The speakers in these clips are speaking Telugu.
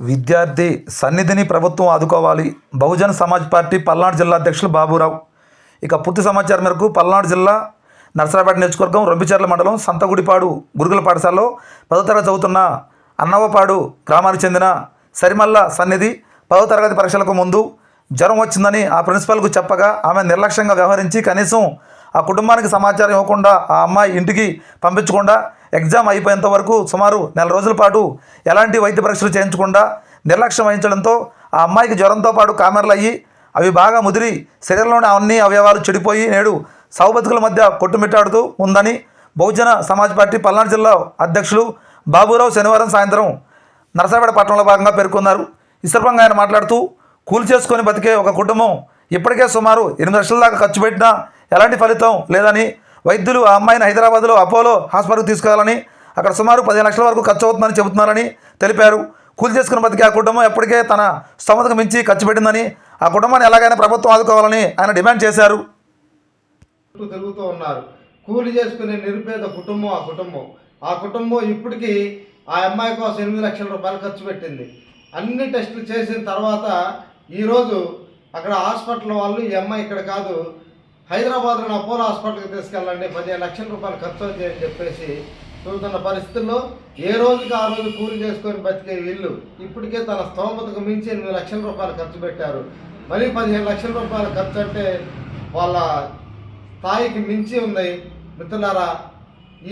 విద్యార్థి సన్నిధిని ప్రభుత్వం ఆదుకోవాలి. బహుజన్ సమాజ్ పార్టీ పల్నాడు జిల్లా అధ్యక్షులు బాబురావు. ఇక పూర్తి సమాచారం మేరకు పల్నాడు జిల్లా నర్సరాపేట నియోజకవర్గం రొంపిచర్ల మండలం సంతగుడిపాడు గురుకుల పాఠశాలలో పదో తరగతి చదువుతున్న అన్నవపాడు గ్రామానికి చెందిన సరిమల్ల సన్నిధి పదో తరగతి పరీక్షలకు ముందు జ్వరం వచ్చిందని ఆ ప్రిన్సిపల్కు చెప్పగా ఆమె నిర్లక్ష్యంగా వ్యవహరించి కనీసం ఆ కుటుంబానికి సమాచారం ఇవ్వకుండా ఆ అమ్మాయి ఇంటికి పంపించకుండా ఎగ్జామ్ అయిపోయేంత వరకు సుమారు నెల రోజుల పాటు ఎలాంటి వైద్య పరీక్షలు చేయించకుండా నిర్లక్ష్యం వహించడంతో ఆ అమ్మాయికి జ్వరంతో పాటు కామెర్లు అయ్యి అవి బాగా ముదిరి శరీరంలోని అన్ని అవయవాలు చెడిపోయి నేడు సౌబతుకుల మధ్య కొట్టుమిట్టాడుతూ ఉందని బహుజన సమాజ్ పార్టీ పల్నాడు జిల్లా అధ్యక్షులు బాబురావు శనివారం సాయంత్రం నరసరాపేట పట్టణంలో భాగంగా పేర్కొన్నారు. ఈ సందర్భంగా ఆయన మాట్లాడుతూ కూలి చేసుకొని బతికే ఒక కుటుంబం ఇప్పటికే సుమారు ఎనిమిది లక్షల దాకా ఖర్చు పెట్టినా ఎలాంటి ఫలితం లేదని వైద్యులు ఆ అమ్మాయిని హైదరాబాద్లో అపోలో హాస్పిటల్కి తీసుకెళ్ళాలని అక్కడ సుమారు పదిహేను లక్షల వరకు ఖర్చు అవుతుందని చెబుతున్నారని తెలిపారు. కూలి చేసుకున్న బతికే ఆ కుటుంబం ఎప్పటికే తన స్తోమతకు మించి ఖర్చు పెట్టిందని ఆ కుటుంబాన్ని ఎలాగైనా ప్రభుత్వం ఆదుకోవాలని ఆయన డిమాండ్ చేశారు. తిరుగుతూ ఉన్నారు. కూలి చేసుకునే నిరుపేద కుటుంబం ఆ కుటుంబం. ఆ కుటుంబం ఇప్పటికీ ఆ అమ్మాయి కోసం ఎనిమిది లక్షల రూపాయలు ఖర్చు పెట్టింది. అన్ని టెస్టులు చేసిన తర్వాత ఈరోజు అక్కడ హాస్పిటల్ వాళ్ళు ఈ అమ్మాయి ఇక్కడ కాదు హైదరాబాద్లోని అపోలో హాస్పిటల్కి తీసుకెళ్ళండి పదిహేను లక్షల రూపాయలు ఖర్చు అవుతాయి అని చెప్పేసి చూస్తున్న పరిస్థితుల్లో ఏ రోజుకి ఆ రోజు కూలి చేసుకొని బతికే వీళ్ళు ఇప్పటికే తన స్తోమతకు మించి ఎనిమిది లక్షల రూపాయలు ఖర్చు పెట్టారు. మళ్ళీ పదిహేను లక్షల రూపాయలు ఖర్చు అంటే వాళ్ళ స్థాయికి మించి ఉంది మిత్రులారా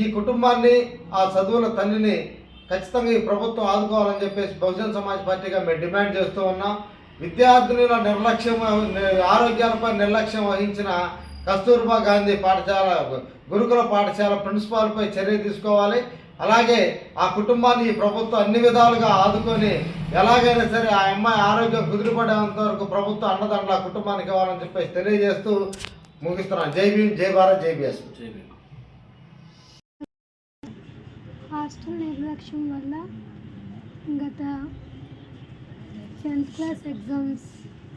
ఈ కుటుంబాన్ని ఆ చదువుల తల్లిని ఖచ్చితంగా ఈ ప్రభుత్వం ఆదుకోవాలని చెప్పేసి బహుజన్ సమాజ్ పార్టీగా మేము డిమాండ్ చేస్తూ ఉన్నాం. విద్యార్థినుల నిర్లక్ష్యం ఆరోగ్యాలపై నిర్లక్ష్యం వహించిన కస్తూర్బా గాంధీ పాఠశాల గురుకుల పాఠశాల ప్రిన్సిపాల్పై చర్య తీసుకోవాలి. అలాగే ఆ కుటుంబాన్ని ఈ ప్రభుత్వం అన్ని విధాలుగా ఆదుకొని ఎలాగైనా సరే ఆ అమ్మాయి ఆరోగ్యం కుదిరిపడేంత వరకు ప్రభుత్వం అండదండల కుటుంబానికి ఇవ్వాలని చెప్పేసి తెలియజేస్తూ ముగిస్తున్నాను. జై భీమ్ జై భారత్ జై బిఎస్ హాస్టల్ నిర్లక్ష్యం వల్ల గత టెన్త్ క్లాస్ ఎగ్జామ్స్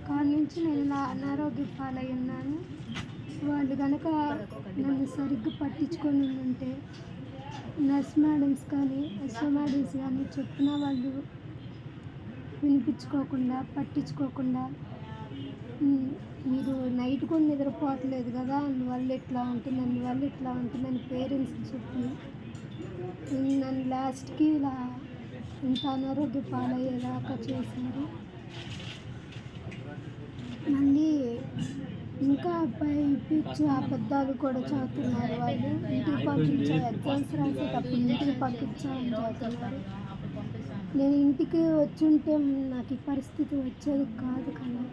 కాల్ నుంచి నేను నా అనారోగ్య పాలై ఉన్నాను. వాళ్ళు కనుక నన్ను సరిగ్గా పట్టించుకొని ఉంటే నర్స్ మేడమ్స్ కానీ ఎస్ఓ మేడమ్స్ కానీ చెప్పిన వాళ్ళు వినిపించుకోకుండా పట్టించుకోకుండా మీరు నైట్ కూడా నిద్రపోవట్లేదు కదా అందువల్ల ఇట్లా ఉంటుంది అందువల్ల ఇట్లా ఉంటుందని పేరెంట్స్కి చెప్పి నన్ను లాస్ట్కి ఇలా ఇంత అనారోగ్య పాలయ్యేలాగా చేశారు మళ్ళీ ఇంకా పైపించి అబద్ధాలు కూడా చదువుతున్నారు వాళ్ళు. ఇంటికి పంపించే ఎగ్జామ్స్ రాసేటప్పుడు ఇంటికి పంపించాలని చదువుతున్నారు నేను ఇంటికి వచ్చుంటే నాకు ఈ పరిస్థితి వచ్చేది కాదు కదా.